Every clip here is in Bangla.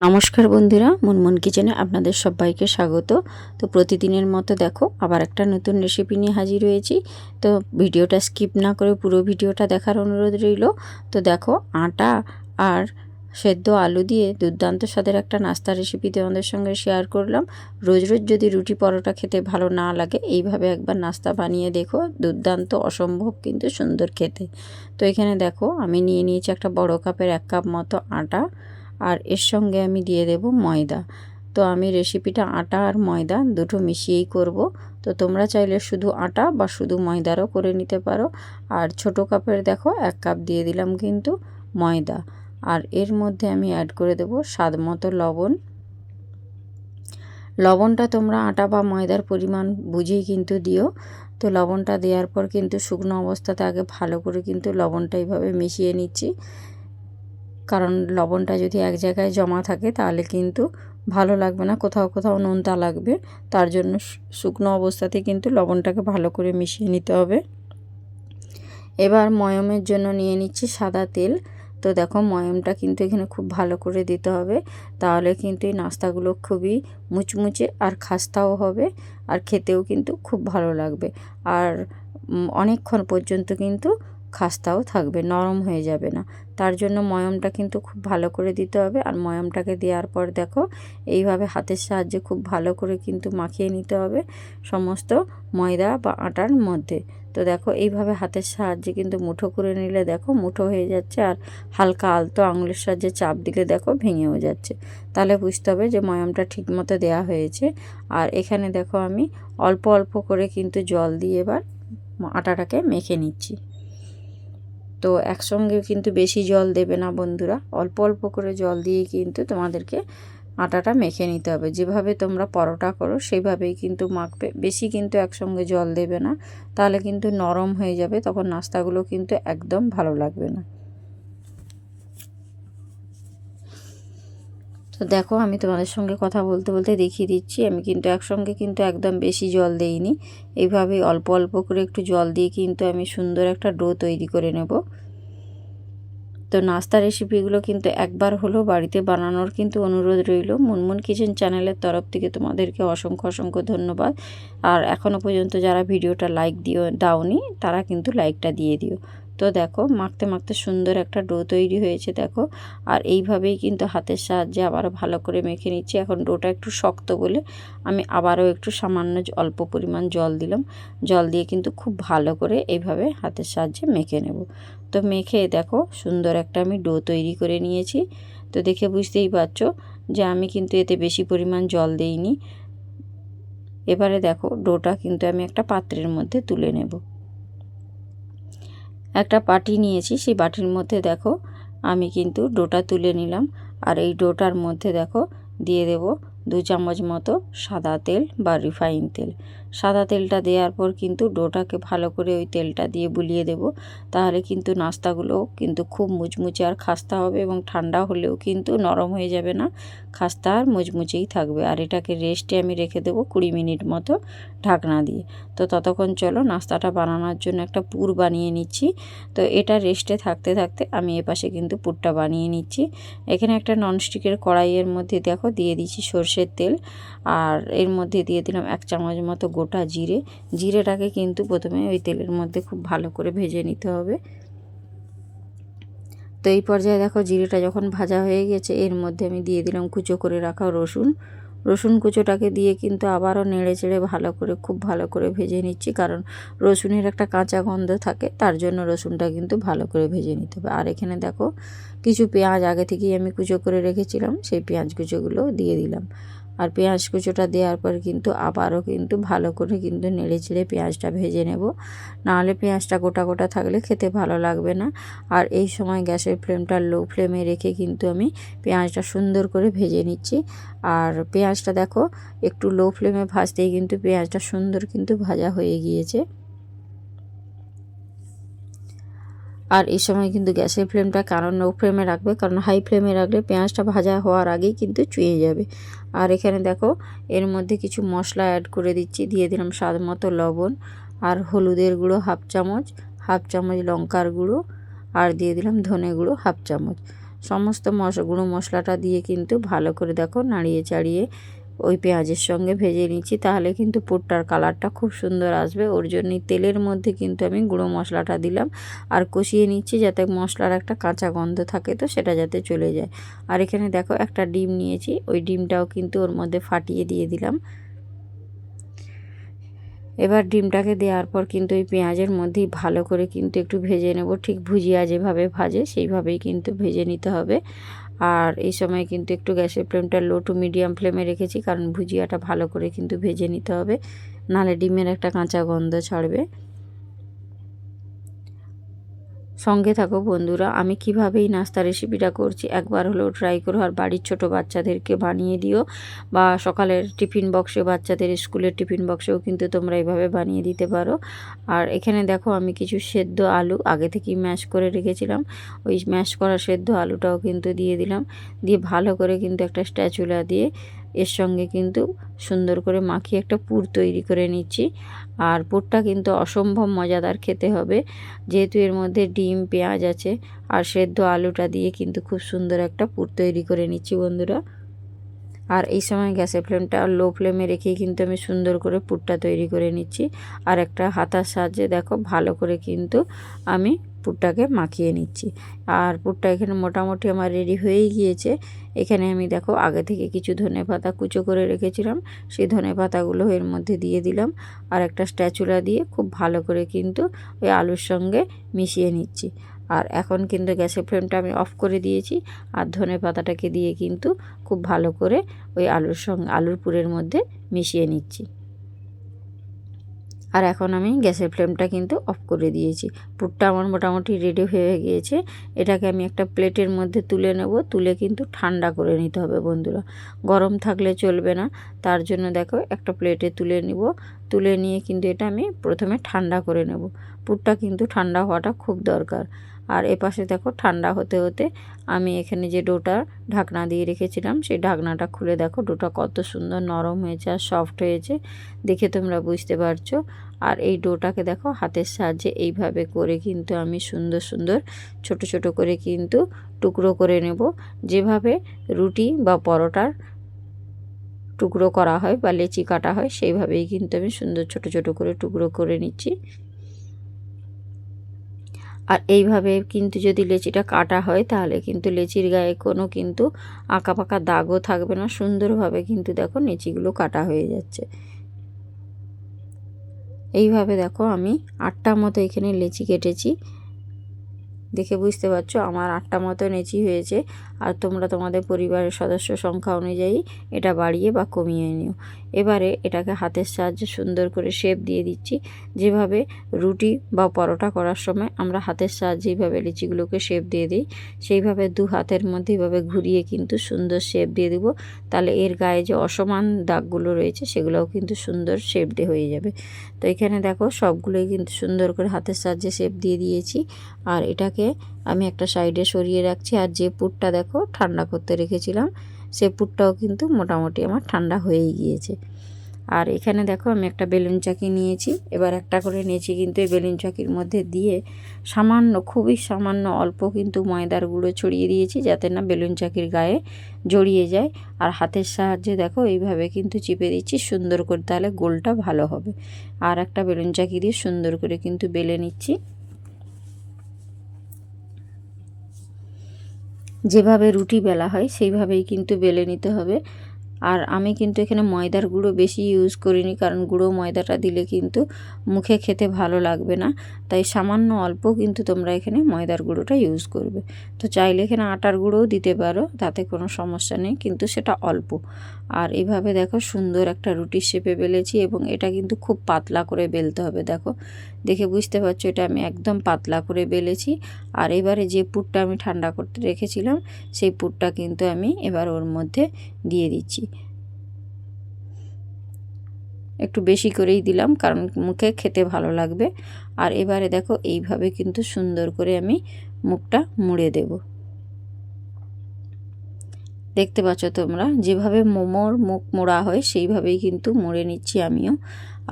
নমস্কার বন্ধুরা, মুনমুন কিচেনে আপনাদের সবাইকে স্বাগত। তো প্রতিদিনের মতো দেখো, আবার একটা নতুন রেসিপি নিয়ে হাজির হয়েছি। তো ভিডিওটা স্কিপ না করে পুরো ভিডিওটা দেখার অনুরোধ রইল। তো দেখো, আটা আর সেদ্ধ আলু দিয়ে দুর্দান্ত স্বাদের একটা নাস্তা রেসিপি তোমাদের সঙ্গে শেয়ার করলাম। রোজ রোজ যদি রুটি পরোটা খেতে ভালো না লাগে, এইভাবে একবার নাস্তা বানিয়ে দেখো, দুর্দান্ত, অসম্ভব কিন্তু সুন্দর খেতে। তো এখানে দেখো, আমি নিয়ে নিয়েছি একটা বড় কাপের এক কাপ মতো আটা। আর এর সঙ্গে আমি দিয়ে দেব ময়দা। তো আমি রেসিপিটা আটা আর ময়দা দুটো মিশিয়েই করব। তো তোমরা চাইলে শুধু আটা বা শুধু ময়দারও করে নিতে পারো। আর ছোট কাপের দেখো, এক কাপ দিয়ে দিলাম কিন্তু ময়দা। আর এর মধ্যে আমি অ্যাড করে দেব স্বাদ মতো লবণ। লবণটা তোমরা আটা বা ময়দার পরিমাণ বুঝেই কিন্তু দিও। তো লবণটা দেওয়ার পর কিন্তু শুকনো অবস্থাতে আগে ভালো করে কিন্তু লবণটা এইভাবে মিশিয়ে নিচ্ছি। কারণ লবণটা যদি এক জায়গায় জমা থাকে তাহলে কিন্তু ভালো লাগবে না, কোথাও কোথাও নোনতা লাগবে। তার জন্য শুকনো অবস্থাতে কিন্তু লবণটাকে ভালো করে মিশিয়ে নিতে হবে। এবার ময়মের জন্য নিয়ে নিচ্ছি সাদা তেল। তো দেখো ময়মটা কিন্তু এখানে খুব ভালো করে দিতে হবে। তাহলে কিন্তু এই নাস্তাগুলো খুবই মুচমুচে আর খাস্তাও হবে আর খেতেও কিন্তু খুব ভালো লাগবে। আর অনেকক্ষণ পর্যন্ত কিন্তু খাস্তাও থাকবে, নরম হয়ে যাবে না। তার জন্য ময়মটা কিন্তু খুব ভালো করে দিতে হবে আর ময়মটাকে দেওয়ার পর দেখো এইভাবে হাতের সাহায্যে খুব ভালো করে কিন্তু মাখিয়ে নিতে হবে সমস্ত ময়দা বা আটার মধ্যে। তো দেখো এইভাবে হাতের সাহায্যে কিন্তু মুঠো করে নিলে দেখো মুঠো হয়ে যাচ্ছে আর হালকা আলতো আঙুলের সাহায্যে চাপ দিলে দেখো ভেঙেও যাচ্ছে। তাহলে বুঝতে হবে যে ময়মটা ঠিক মতো দেওয়া হয়েছে। আর এখানে দেখো আমি অল্প অল্প করে কিন্তু জল দিয়ে এবার আটাটাকে মেখে নিচ্ছি। তো একসঙ্গে কিন্তু বেশি জল দেবে না বন্ধুরা। অল্প অল্প করে জল দিয়ে কিন্তু তোমাদেরকে আটাটা মেখে নিতে হবে। যেভাবে তোমরা পরোটা করো, সেভাবেই কিন্তু মাখবে। বেশি কিন্তু একসঙ্গে জল দেবে না, তাহলে কিন্তু নরম হয়ে যাবে, তখন নাস্তাগুলো কিন্তু একদম ভালো লাগবে না। তো দেখো, আমি তোমাদের সঙ্গে কথা বলতে বলতে দেখিয়ে দিচ্ছি, আমি কিন্তু একসঙ্গে কিন্তু একদম বেশি জল দেইনি। এইভাবে অল্প অল্প করে একটু জল দিয়ে কিন্তু আমি সুন্দর একটা ডো তৈরি করে নেব। তো নাস্তা রেসিপিগুলো কিন্তু একবার হলো বাড়িতে বানানোর কিন্তু অনুরোধ রইল। মুনমুন কিচেন চ্যানেলের তরফ থেকে তোমাদেরকে অসংখ্য অসংখ্য ধন্যবাদ। আর এখনও পর্যন্ত যারা ভিডিওটা লাইক দিও, দাওনি, তারা কিন্তু লাইকটা দিয়ে দিও। তো দেখো, মাখতে মাখতে সুন্দর একটা ডো তৈরি হয়েছে, দেখো। আর এইভাবেই কিন্তু হাতের সাহায্যে আবারও ভালো করে মেখে নিচ্ছি। এখন ডোটা একটু শক্ত বলে আমি আবারও একটু সামান্য অল্প পরিমাণ জল দিলাম। জল দিয়ে কিন্তু খুব ভালো করে এইভাবে হাতের সাহায্যে মেখে নেব। তো মেখে দেখো, সুন্দর একটা আমি ডো তৈরি করে নিয়েছি। তো দেখে বুঝতেই পারছ যে আমি কিন্তু এতে বেশি পরিমাণ জল দেইনি। এবারে দেখো, ডোটা কিন্তু আমি একটা পাত্রের মধ্যে তুলে নেব। একটা পাটি নিয়েছি, সেই বাটির মধ্যে দেখো আমি কিন্তু ডোটা তুলে নিলাম। আর এই ডোটার মধ্যে দেখো দিয়ে দেব দু চামচ মতো সাদা তেল বা রিফাইন তেল। সাদা তেলটা দেওয়ার পর কিন্তু ডোটাকে ভালো করে ওই তেলটা দিয়ে বুলিয়ে দেব। তাহলে কিন্তু নাস্তাগুলো কিন্তু খুব মুচমুচে আর খাস্তা হবে এবং ঠান্ডা হলেও কিন্তু নরম হয়ে যাবে না। খাস্তা আর মুচমুচেই থাকবে। আর এটাকে রেস্টে আমি রেখে দেবো কুড়ি মিনিট মতো ঢাকনা দিয়ে। তো ততক্ষণ চলো নাস্তাটা বানানোর জন্য একটা পুর বানিয়ে নিচ্ছি। তো এটা রেস্টে থাকতে থাকতে আমি এপাশে কিন্তু পুরটা বানিয়ে নিচ্ছি। এখানে একটা ননস্টিকের কড়াইয়ের মধ্যে দেখো দিয়ে দিচ্ছি সর্ষের তেল। আর এর মধ্যে দিয়ে দিলাম এক চামচ মতো গোটা জিরে। জিরেটাকে কিন্তু প্রথমে ওই তেলের মধ্যে খুব ভালো করে ভেজে নিতে হবে। তো এই পর্যায়ে দেখো জিরেটা যখন ভাজা হয়ে গেছে, এর মধ্যে আমি দিয়ে দিলাম কুচো করে রাখা রসুন। রসুন কুচোটাকে দিয়ে কিন্তু আবারও নেড়ে চেড়ে ভালো করে, খুব ভালো করে ভেজে নিচ্ছি, কারণ রসুনের একটা কাঁচা গন্ধ থাকে, তার জন্য রসুনটা কিন্তু ভালো করে ভেজে নিতে হবে। আর এখানে দেখো, কিছু পেঁয়াজ আগে থেকেই আমি কুচো করে রেখেছিলাম, সেই পেঁয়াজ কুচোগুলো দিয়ে দিলাম। আর পেঁয়াজ কুচোটা দেওয়ার পর কিন্তু আবারও কিন্তু ভালো করে কিন্তু নেড়ে চেড়ে পেঁয়াজটা ভেজে নেব। নাহলে পেঁয়াজটা গোটা গোটা থাকলে খেতে ভালো লাগবে না। আর এই সময় গ্যাসের ফ্লেমটা লো ফ্লেমে রেখে কিন্তু আমি পেঁয়াজটা সুন্দর করে ভেজে নিচ্ছি। আর পেঁয়াজটা দেখো, একটু লো ফ্লেমে ভাজতেই কিন্তু পেঁয়াজটা সুন্দর কিন্তু ভাজা হয়ে গিয়েছে। আর এই সময় কিন্তু গ্যাসের ফ্লেমটা কারণ লো ফ্লেমে রাখবে, কারণ হাই ফ্লেমে রাখলে পেঁয়াজটা ভাজা হওয়ার আগেই কিন্তু চুয়ে যাবে। আর এখানে দেখো, এর মধ্যে কিছু মশলা অ্যাড করে দিচ্ছি, দিয়ে দিলাম স্বাদ মতো লবণ আর হলুদের গুঁড়ো হাফ চামচ হাফ চামচ লঙ্কার গুঁড়ো আর দিয়ে দিলাম ধনে গুঁড়ো হাফ চামচ। সমস্ত মশ, গুঁড়ো মশলাটা দিয়ে কিন্তু ভালো করে দেখো নাড়িয়ে চাড়িয়ে ওই পেঁয়াজের সঙ্গে ভেজে নিচ্ছি, তাহলে কিন্তু পুরটার কালারটা খুব সুন্দর আসবে। ওর জন্যই তেলের মধ্যে কিন্তু আমি গুঁড়ো মশলাটা দিলাম আর কষিয়ে নিচ্ছি যাতে মশলার একটা কাঁচা গন্ধ থাকে তো সেটা যাতে চলে যায়। আর এখানে দেখো একটা ডিম নিয়েছি, ওই ডিমটাও কিন্তু ওর মধ্যে ফাটিয়ে দিয়ে দিলাম। এবার ডিমটাকে দেওয়ার পর কিন্তু ওই পেঁয়াজের মধ্যেই ভালো করে কিন্তু একটু ভেজে নেব, ঠিক ভুজিয়া যেভাবে ভাজে সেইভাবেই কিন্তু ভেজে নিতে হবে। আর এই সময় কিন্তু একটু গ্যাসের ফ্লেমটা লো টু মিডিয়াম ফ্লেমে রেখেছি, কারণ ভুজিয়াটা ভালো করে কিন্তু ভেজে নিতে হবে। নাহলে ডিমের একটা কাঁচা গন্ধ ছাড়বে। সঙ্গে থাকো বন্ধুরা, আমি কীভাবে এই নাস্তা রেসিপিটা করছি, একবার হলেও ট্রাই করো। আর বাড়ির ছোট বাচ্চাদেরকে বানিয়ে দিও, বা সকালের টিফিন বক্সে বাচ্চাদের স্কুলের টিফিন বক্সেও কিন্তু তোমরা এইভাবে বানিয়ে দিতে পারো। আর এখানে দেখো, আমি কিছু সেদ্ধ আলু আগে থেকেই ম্যাশ করে রেখেছিলাম। ওই ম্যাশ করা সেদ্ধ আলুটাও কিন্তু দিয়ে দিলাম। দিয়ে ভালো করে কিন্তু একটা স্ট্যাচুলা দিয়ে এর সঙ্গে কিন্তু সুন্দর করে মাখিয়ে একটা পুর তৈরি করে নিচ্ছি। আর পুরটা কিন্তু অসম্ভব মজাদার খেতে হবে। যেহেতু এর মধ্যে ডিম, পেঁয়াজ আছে আর সেদ্ধ আলুটা দিয়ে কিন্তু খুব সুন্দর একটা পুর তৈরি করে নিচ্ছি বন্ধুরা। আর এই সময় গ্যাসের ফ্লেমটা লো ফ্লেমে রেখেই কিন্তু আমি সুন্দর করে পুরটা তৈরি করে নিচ্ছি। আর একটা হাতার সাহায্যে দেখো ভালো করে কিন্তু আমি পুরটাকে মাখিয়ে নিচ্ছি। আর পুরটা এখানে মোটামুটি আমার রেডি হয়েই গিয়েছে। এখানে আমি দেখো আগে থেকে কিছু ধনে পাতা কুচো করে রেখেছিলাম। সেই ধনে পাতাগুলো এর মধ্যে দিয়ে দিলাম। আর একটা স্ট্যাচুলা দিয়ে খুব ভালো করে কিন্তু ওই আলুর সঙ্গে মিশিয়ে নিচ্ছি। আর এখন কিন্তু গ্যাসের ফ্লেমটা আমি অফ করে দিয়েছি। আর ধনে পাতাটাকে দিয়ে কিন্তু খুব ভালো করে ওই আলুর সঙ্গে, আলুর পুরের মধ্যে মিশিয়ে নিচ্ছি। আর এখন আমি গ্যাসের ফ্লেমটা কিন্তু অফ করে দিয়েছি। পুরটা আমার মোটামুটি রেডি হয়ে গিয়েছে। এটাকে আমি একটা প্লেটের মধ্যে তুলে নেব। তুলে কিন্তু ঠান্ডা করে নিতে হবে বন্ধুরা। গরম থাকলে চলবে না। তার জন্য দেখো একটা প্লেটে তুলে নিব। তুলে নিয়ে কিন্তু এটা আমি প্রথমে ঠান্ডা করে নেব। পুরটা কিন্তু ঠান্ডা হওয়াটা খুব দরকার। আর এপাশে দেখো ঠান্ডা হতে হতে আমি এখানে যে ডোটা ঢাকনা দিয়ে রেখেছিলাম, সেই ঢাকনাটা খুলে দেখো ডোটা কত সুন্দর নরম হয়েছে আর সফট হয়েছে। দেখে তোমরা বুঝতে পারছ। আর এই ডোটাকে দেখো হাতের সাহায্যে এইভাবে করে কিন্তু আমি সুন্দর সুন্দর ছোট ছোট করে কিন্তু টুকরো করে নেব। যেভাবে রুটি বা পরোটার টুকরো করা হয় বা লেচি কাটা হয়, সেইভাবেই কিন্তু আমি সুন্দর ছোট ছোট করে টুকরো করে নিচ্ছি। আর এইভাবে কিন্তু যদি লেচিটা কাটা হয়, তাহলে কিন্তু লেচির গায়ে কোনো কিন্তু আঁকা পাকা দাগও থাকবে না। সুন্দরভাবে কিন্তু দেখো লেচিগুলো কাটা হয়ে যাচ্ছে। এইভাবে দেখো আমি আটটা মতো এখানে লেচি কেটেছি। দেখে বুঝতে পারছ আমার আটটা মতো নেচি হয়েছে। আর তোমরা তোমাদের পরিবারের সদস্য সংখ্যা অনুযায়ী এটা বাড়িয়ে বা কমিয়ে নিও। এবারে এটাকে হাতের সাহায্যে সুন্দর করে শেপ দিয়ে দিচ্ছি। যেভাবে রুটি বা পরোটা করার সময় আমরা হাতের সাহায্যে এইভাবে লিচিগুলোকে শেপ দিয়ে দিই, সেইভাবে দু হাতের মধ্যে এইভাবে ঘুরিয়ে কিন্তু সুন্দর শেপ দিয়ে দিব। তাহলে এর গায়ে যে অসমান দাগগুলো রয়েছে সেগুলোও কিন্তু সুন্দর শেপ দিয়ে হয়ে যাবে। তো এখানে দেখো সবগুলোই কিন্তু সুন্দর করে হাতের সাহায্যে শেপ দিয়ে দিয়েছি। আর এটাকে আমি একটা সাইডে সরিয়ে রাখছি। আর যে পুরটা দেখো ঠান্ডা করতে রেখেছিলাম সে পুরটাও কিন্তু মোটামুটি আমার ঠান্ডা হয়েই গিয়েছে। আর এখানে দেখো আমি একটা বেলুন চাকি নিয়েছি। এবার একটা করে নিয়েছি কিন্তু এই বেলুন চাকির মধ্যে দিয়ে সামান্য, খুবই সামান্য অল্প কিন্তু ময়দার গুঁড়ো ছড়িয়ে দিয়েছি যাতে না বেলুন চাকির গায়ে জড়িয়ে যায়। আর হাতের সাহায্যে দেখো এইভাবে কিন্তু চিপে দিচ্ছি সুন্দর করে, তাহলে গোলটা ভালো হবে। আর একটা বেলুন চাকি দিয়ে সুন্দর করে কিন্তু বেলে নিচ্ছি। যেভাবে রুটি বেলা হয়, সেইভাবেই কিন্তু বেলে নিতে হবে। আর আমি কিন্তু এখানে ময়দার গুঁড়ো বেশি ইউজ করিনি, কারণ গুঁড়ো ময়দাটা দিলে কিন্তু মুখে খেতে ভালো লাগবে না। তাই সামান্য অল্প কিন্তু তোমরা এখানে ময়দার গুঁড়োটা ইউজ করবে। তো চাইলে এখানে আটার গুঁড়োও দিতে পারো, তাতে কোনো সমস্যা নেই, কিন্তু সেটা অল্প। আর এভাবে দেখো সুন্দর একটা রুটির শেপে বেলেছি এবং এটা কিন্তু খুব পাতলা করে বেলতে হবে, দেখো। দেখে বুঝতে পারছ, এটা আমি একদম পাতলা করে বেলেছি। আর এবারে যে পুরটা আমি ঠান্ডা করতে রেখেছিলাম, সেই পুরটা কিন্তু আমি এবার ওর মধ্যে দিয়ে দিচ্ছি। একটু বেশি করেই দিলাম, কারণ মুখে খেতে ভালো লাগবে। আর এবারে দেখো, এইভাবে কিন্তু সুন্দর করে আমি মুখটা মুড়ে দেব। দেখতে পাচ্ছ তোমরা, যেভাবে মোমোর মুখ মোড়া হয়, সেইভাবেই কিন্তু মুড়ে নিচ্ছি আমিও।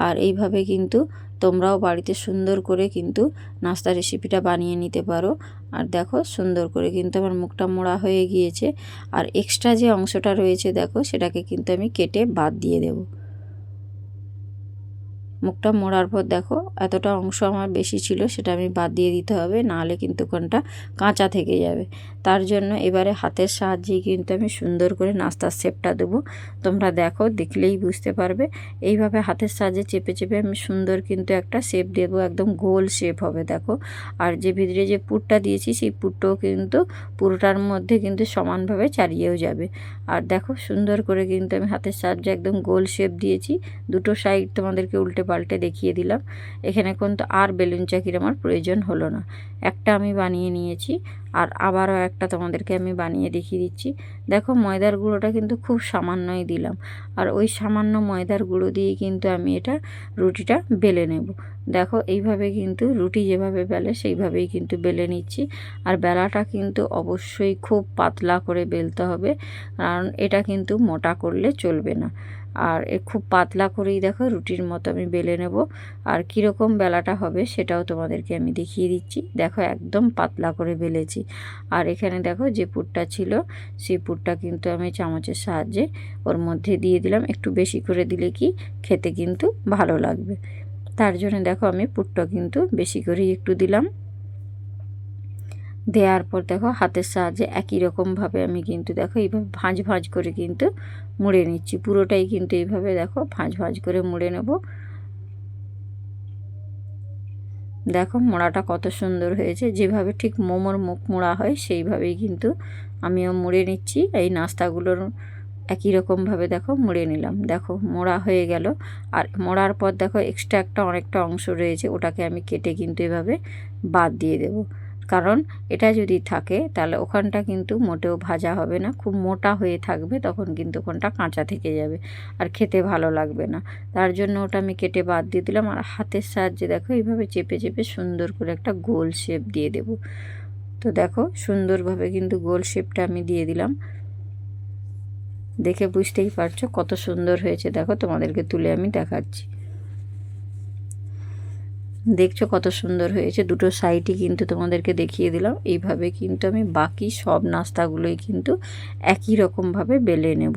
আর এইভাবে কিন্তু তোমরাও বাড়িতে সুন্দর করে কিন্তু নাস্তা রেসিপিটা বানিয়ে নিতে পারো। আর দেখো, সুন্দর করে কিন্তু আমার মুখটা মোড়া হয়ে গিয়েছে। আর এক্সট্রা যে অংশটা রয়েছে দেখো, সেটাকে কিন্তু আমি কেটে বাদ দিয়ে দেবো। মুখটা মোড়ার পর দেখো, এতটা অংশ আমার বেশি ছিল, সেটা আমি বাদ দিয়ে দিতে হবে, নাহলে কিন্তু কোনটা কাঁচা থেকে যাবে। তার জন্য এবারে হাতের সাহায্যে কিন্তু আমি সুন্দর করে নাস্তার শেপটা দেবো। তোমরা দেখো, দেখলেই বুঝতে পারবে। এইভাবে হাতের সাহায্যে চেপে চেপে আমি সুন্দর কিন্তু একটা শেপ দেবো, একদম গোল শেপ হবে, দেখো। আর যে ভিতরে যে পুরটা দিয়েছি, সেই পুরটাও কিন্তু পুরোটার মধ্যে কিন্তু সমানভাবে চারিয়েও যাবে। আর দেখো, সুন্দর করে কিন্তু আমি হাতের সাহায্যে একদম গোল শেপ দিয়েছি। দুটো সাইড তোমাদেরকে উল্টে পাল্টে দেখিয়ে দিলাম। এখানে কিন্তু আর বেলুন চাকির আমার প্রয়োজন হলো না। একটা আমি বানিয়ে নিয়েছি। আর আবারও একটা তোমাদেরকে আমি বানিয়ে দেখিয়ে দিচ্ছি। দেখো ময়দার গুঁড়োটা কিন্তু খুব সামান্যই দিলাম। আর ওই সামান্য ময়দার গুঁড়ো দিয়ে কিন্তু আমি এটা রুটিটা বেলে নেব। দেখো এইভাবে কিন্তু রুটি যেভাবে বেলে সেইভাবেই কিন্তু বেলে নিচ্ছি। আর বেলাটা কিন্তু অবশ্যই খুব পাতলা করে বেলতে হবে। কারণ এটা কিন্তু মোটা করলে চলবে না। আর এ খুব পাতলা করেই দেখো, রুটির মতো আমি বেলে নেব। আর কীরকম বেলাটা হবে সেটাও তোমাদেরকে আমি দেখিয়ে দিচ্ছি। দেখো একদম পাতলা করে বেলেছি। আর এখানে দেখো যে পুরটা ছিল, সেই পুরটা কিন্তু আমি চামচের সাহায্যে ওর মধ্যে দিয়ে দিলাম। একটু বেশি করে দিলে কি খেতে কিন্তু ভালো লাগবে। তার জন্য দেখো আমি পুরটা কিন্তু বেশি করেই একটু দিলাম। দেওয়ার পর দেখো হাতের সাহায্যে একই রকমভাবে আমি কিন্তু দেখো এইভাবে ভাঁজ ভাঁজ করে কিন্তু মুড়ে নিচ্ছি। পুরোটাই কিন্তু এইভাবে দেখো ভাঁজ ভাঁজ করে মুড়ে নেব। দেখো মোড়াটা কত সুন্দর হয়েছে। যেভাবে ঠিক মোমোর মুখ মোড়া হয়, সেইভাবেই কিন্তু আমিও মুড়ে নিচ্ছি। এই নাস্তাগুলোর একই রকমভাবে দেখো মুড়ে নিলাম। দেখো মোড়া হয়ে গেল। আর মোড়ার পর দেখো এক্সট্রা একটা অনেকটা অংশ রয়েছে, ওটাকে আমি কেটে কিন্তু এভাবে বাদ দিয়ে দেবো। কারণ এটা যদি থাকে, তাহলে ওখানটা কিন্তু মোটেও ভাজা হবে না। খুব মোটা হয়ে থাকবে, তখন কিন্তু ওখানটা কাঁচা থেকে যাবে আর খেতে ভালো লাগবে না। তার জন্য ওটা আমি কেটে বাদ দিয়ে দিলাম। আর হাতের সাহায্যে দেখো, এইভাবে চেপে চেপে সুন্দর করে একটা গোল শেপ দিয়ে দেব। তো দেখো, সুন্দরভাবে কিন্তু গোল শেপটা আমি দিয়ে দিলাম। দেখে বুঝতেই পারছ কত সুন্দর হয়েছে। দেখো তোমাদেরকে তুলে আমি দেখাচ্ছি। দেখছ কত সুন্দর হয়েছে। দুটো সাইডই কিন্তু তোমাদেরকে দেখিয়ে দিলাম। এইভাবে কিন্তু আমি বাকি সব নাস্তাগুলোই কিন্তু একই রকমভাবে বেলে নেব।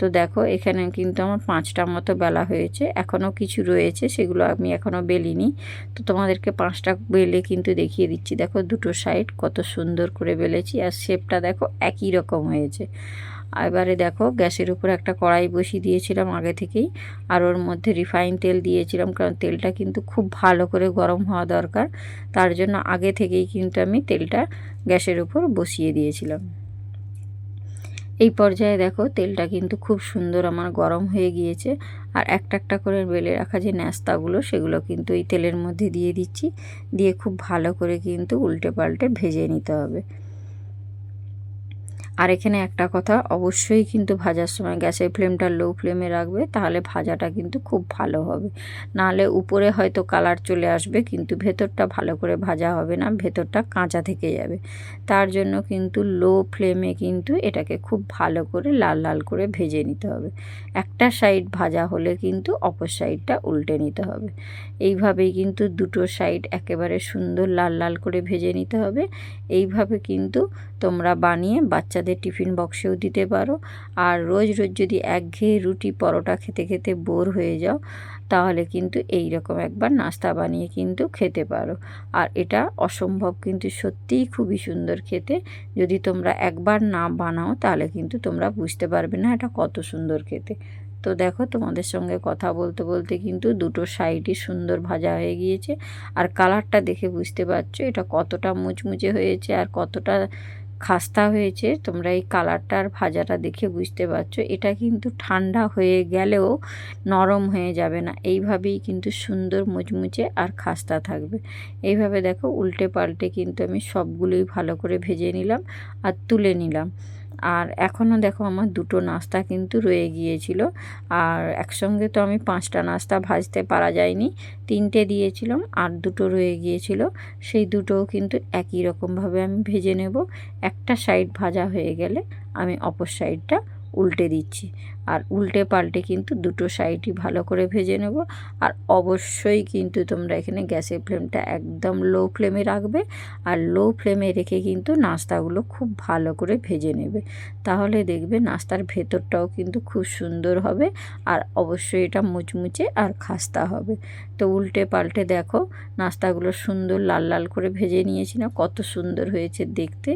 তো দেখো, এখানে কিন্তু আমার পাঁচটা মতো বেলা হয়েছে। এখনও কিছু রয়েছে, সেগুলো আমি এখনও বেলিনি। তো তোমাদেরকে পাঁচটা বেলে কিন্তু দেখিয়ে দিচ্ছি। দেখো, দুটো সাইড কত সুন্দর করে বেলেছি। আর শেপটা দেখো একই রকম হয়েছে। এবারে দেখো, গ্যাসের উপর একটা কড়াই বসিয়ে দিয়েছিলাম আগে থেকেই, আর ওর মধ্যে রিফাইন তেল দিয়েছিলাম, কারণ তেলটা কিন্তু খুব ভালো করে গরম হওয়া দরকার। তার জন্য আগে থেকেই কিন্তু আমি তেলটা গ্যাসের উপর বসিয়ে দিয়েছিলাম। এই পর্যায়ে দেখো, তেলটা কিন্তু খুব সুন্দর আমার গরম হয়ে গিয়েছে, আর একটা একটা করে বেলে রাখা যে ন্যাস্তাগুলো সেগুলো কিন্তু এই তেলের মধ্যে দিয়ে দিচ্ছি। দিয়ে খুব ভালো করে কিন্তু উল্টে পাল্টে ভেজে নিতে হবে। আর এখানে একটা কথা, অবশ্যই কিন্তু ভাজার সময় গ্যাসের ফ্লেমটা লো ফ্লেমে রাখবে, তাহলে ভাজাটা কিন্তু খুব ভালো হবে। নাহলে উপরে হয়তো কালার চলে আসবে, কিন্তু ভেতরটা ভালো করে ভাজা হবে না, ভেতরটা কাঁচা থেকে যাবে। তার জন্য কিন্তু লো ফ্লেমে কিন্তু এটাকে খুব ভালো করে লাল লাল করে ভেজে নিতে হবে। একটা সাইড ভাজা হলে কিন্তু অপর সাইডটা উল্টে নিতে হবে। এইভাবেই কিন্তু দুটো সাইড একেবারে সুন্দর লাল লাল করে ভেজে নিতে হবে। এইভাবে কিন্তু তোমরা বানিয়ে বাচ্চাদের টিফিন বক্সেও দিতে পারো। আর রোজ রোজ যদি একঘেয়ে রুটি পরোটা খেতে খেতে বোর হয়ে যাও, তাহলে কিন্তু এই রকম একবার নাস্তা বানিয়ে কিন্তু খেতে পারো। আর এটা অসম্ভব কিন্তু সত্যিই খুবই সুন্দর খেতে। যদি তোমরা একবার না বানাও, তাহলে কিন্তু তোমরা বুঝতে পারবে না এটা কত সুন্দর খেতে। তো দেখো, তোমাদের সঙ্গে কথা বলতে বলতে কিন্তু দুটো সাইডই সুন্দর ভাজা হয়ে গিয়েছে। আর কালারটা দেখে বুঝতে পারছ এটা কতটা মুচমুচে হয়েছে আর কতটা খাস্তা হয়েছে, তোমরা এই কালারটার ভাজাটা দেখে বুঝতে পারছ। এটা কিন্তু ঠান্ডা হয়ে গেলেও নরম হয়ে যাবে না। এইভাবেই কিন্তু সুন্দর মুচমুচে আর খাস্তা থাকবে। এইভাবে দেখো উল্টে পাল্টে কিন্তু আমি সবগুলোই ভালো করে ভেজে নিলাম আর তুলে নিলাম। আর এখনও দেখো আমার দুটো নাস্তা কিন্তু রয়ে গিয়েছিল। আর একসঙ্গে তো আমি পাঁচটা নাস্তা ভাজতে পারা যায়নি, তিনটে দিয়েছিলাম আর দুটো রয়ে গিয়েছিল। সেই দুটোও কিন্তু একই রকমভাবে আমি ভেজে নেব। একটা সাইড ভাজা হয়ে গেলে আমি অপর সাইডটা উল্টে দিচ্ছি। আর উল্টে পাল্টে কিন্তু দুটো সাইডই ভালো করে ভেজে নেব। আর অবশ্যই কিন্তু তোমরা এখানে গ্যাসের ফ্লেমটা একদম লো ফ্লেমে রাখবে আর লো ফ্লেমে রেখে কিন্তু নাস্তাগুলো খুব ভালো করে ভেজে নেবে। তাহলে দেখবে নাস্তার ভেতরটাও কিন্তু খুব সুন্দর হবে আর অবশ্যই এটা মুচমুচে আর খাস্তা হবে। তো উল্টে পাল্টে দেখো নাস্তাগুলো সুন্দর লাল লাল করে ভেজে নিয়েছি না, কত সুন্দর হয়েছে দেখতে।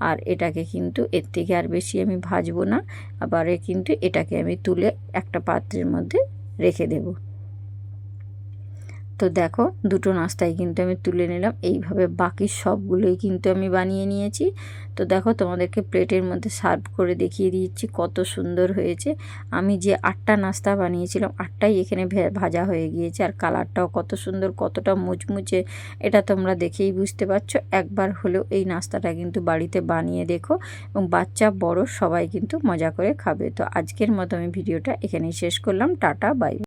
আর এটাকে কিন্তু এর থেকে আর বেশি আমি ভাজবো না, আবারে কিন্তু এটাকে আমি তুলে একটা পাত্রের মধ্যে রেখে দেবো। তো দেখো, দুটো নাস্তায় কিন্তু আমি তুলে নিলাম। এইভাবে বাকি সবগুলোই কিন্তু আমি বানিয়ে নিয়েছি। তো দেখো, তোমাদেরকে প্লেটের মধ্যে সার্ভ করে দেখিয়ে দিচ্ছি কত সুন্দর হয়েছে। আমি যে আটটা নাস্তা বানিয়েছিলাম, আটটাই এখানে ভাজা হয়ে গিয়েছে। আর কালারটাও কত সুন্দর, কতটা মুচমুচে, এটা তোমরা দেখেই বুঝতে পারছ। একবার হলেও এই নাস্তাটা কিন্তু বাড়িতে বানিয়ে দেখো এবং বাচ্চা, বড় সবাই কিন্তু মজা করে খাবে। তো আজকের মতো আমি ভিডিওটা এখানেই শেষ করলাম। Tata, bye.